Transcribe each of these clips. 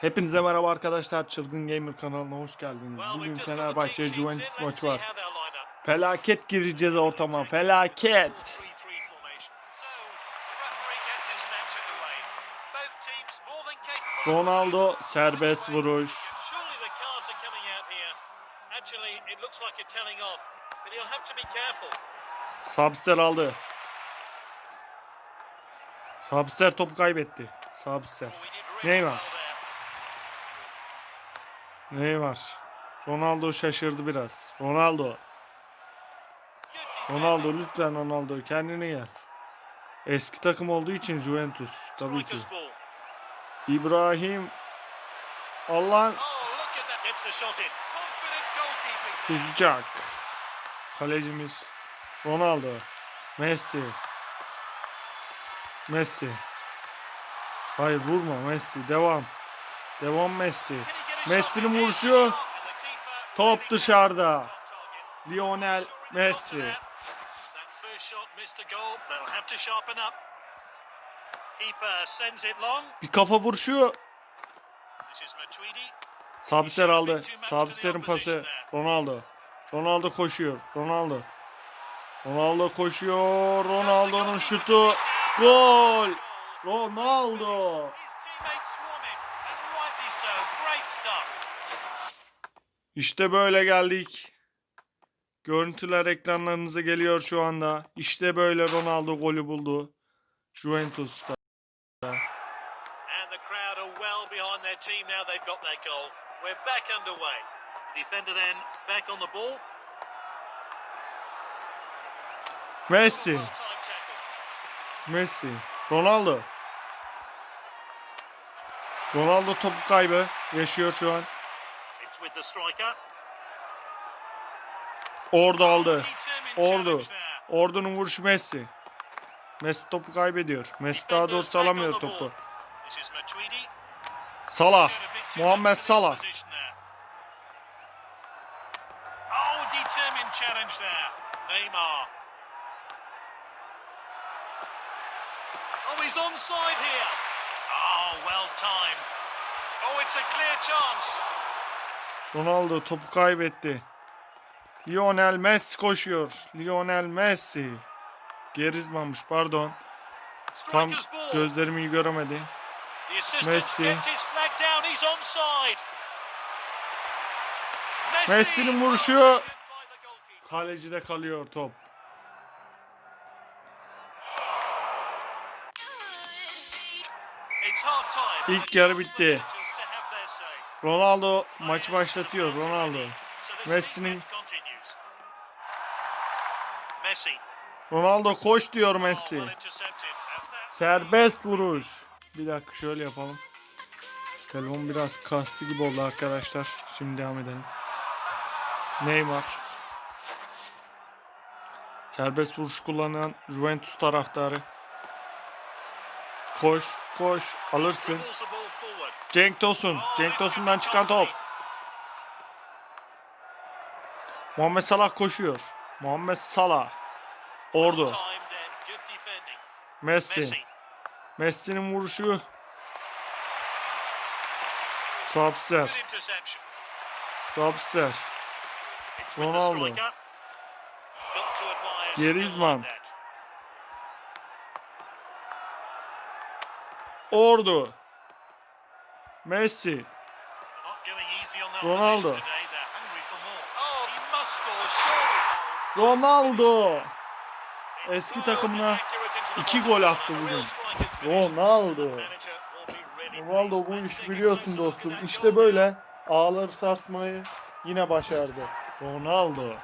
Hepinize merhaba arkadaşlar. Çılgın Gamer kanalına hoş geldiniz. Bugün Fenerbahçe Juventus maçı var. Felaket gireceğiz ortama. Felaket. Ronaldo serbest vuruş. Sabster aldı. Sabster topu kaybetti. Sabster. Neymar. Neymar. Ronaldo şaşırdı biraz. Ronaldo. Ronaldo lütfen Ronaldo kendine gel. Eski takım olduğu için Juventus tabii ki. İbrahim Allah'ın Kuzacak. Kalecimiz Ronaldo. Messi. Messi. Hayır vurma Messi. Devam. Devam Messi. Messi'nin vuruşu. Top dışarıda. Lionel Messi. Bir kafa vuruşu. Sabitzer aldı. Sabitser'in pası. Ronaldo. Ronaldo koşuyor. Ronaldo. Ronaldo koşuyor. Ronaldo'nun şutu. Gol. Ronaldo. İşte böyle geldik. Görüntüler ekranlarınıza geliyor şu anda. İşte böyle Ronaldo golü buldu. Juventus'ta. Messi. Messi. Ronaldo. Ronaldo topu kaybı yaşıyor şu an. Orada aldı. Ordu. Ordu'nun vuruşu Messi. Messi topu kaybediyor. Messi daha doğrusu alamıyor topu. Salah. Muhammed Salah. Oh, he's onside here. Oh, well timed. Oh, it's a clear chance. Ronaldo topu kaybetti. Lionel Messi koşuyor. Lionel Messi. Gerizmamış pardon. Tam gözlerimi iyi göremedi. Messi. Messi'nin vuruşu. Goalkeeper. Kalecide kalıyor top. İlk yarı bitti. Ronaldo maçı başlatıyor. Ronaldo. Messi'nin-. Ronaldo koş diyor Messi. Serbest vuruş. Bir dakika şöyle yapalım. Telefon biraz kastı gibi oldu arkadaşlar. Şimdi devam edelim. Neymar. Serbest vuruş kullanan Juventus taraftarı. Koş, koş, alırsın. Cenk Tosun. Cenk Tosun'dan çıkan top. Muhammed Salah koşuyor. Muhammed Salah. Ordu. Messi. Messi. Messi'nin vuruşu. With the Ronaldo. striker. Score surely. Ronaldo. It's Eski takımına iki gol attı bugün. Ronaldo. Ronaldo bu iş biliyorsun dostum. İşte böyle ağları sarsmayı yine başardı. Ronaldo.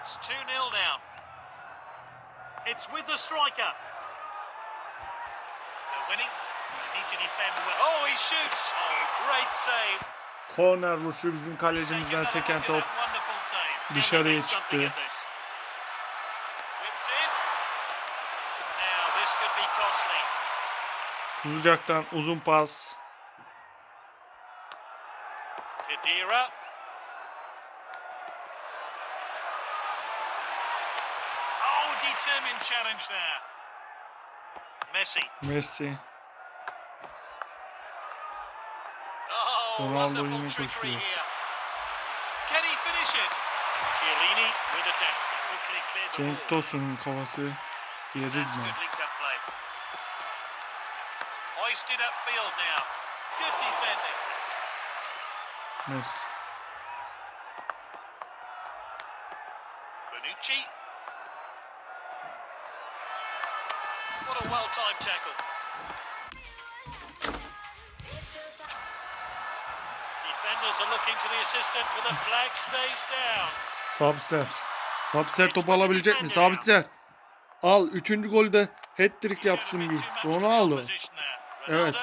It's 2-0 now. It's with the striker. Winning. Need to defend well. Oh, he shoots. Oh, great save. Korner vuruşu bizim kalecimizden seken top. dışarıya çıktı. Uzaktan uzun pas. Khedira. Oh, determined challenge there. Messi. Messi. Ronaldo wonderful yine koşuyor. here. Can he finish it? Chiellini with attack. Quickly cleared the Cenk. Tosun'un kafası yeriz mi? good link-up What a well-timed tackle. Defenders are looking to the assistant, but the flag stays down. Sabitzer. Sabitzer top alabilecek mi? Sabitzer. Al. Üçüncü golde hat-trick yapsın bir. Ronaldo. Evet.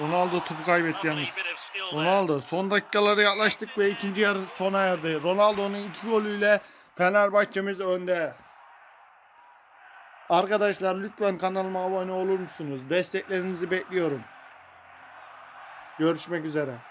Ronaldo topu kaybetti yalnız. Ronaldo son dakikalara yaklaştık ve ikinci yarı sona erdi. Ronaldo'nun iki golüyle Fenerbahçe'miz önde. Arkadaşlar lütfen kanalıma abone olur musunuz? Desteklerinizi bekliyorum. Görüşmek üzere.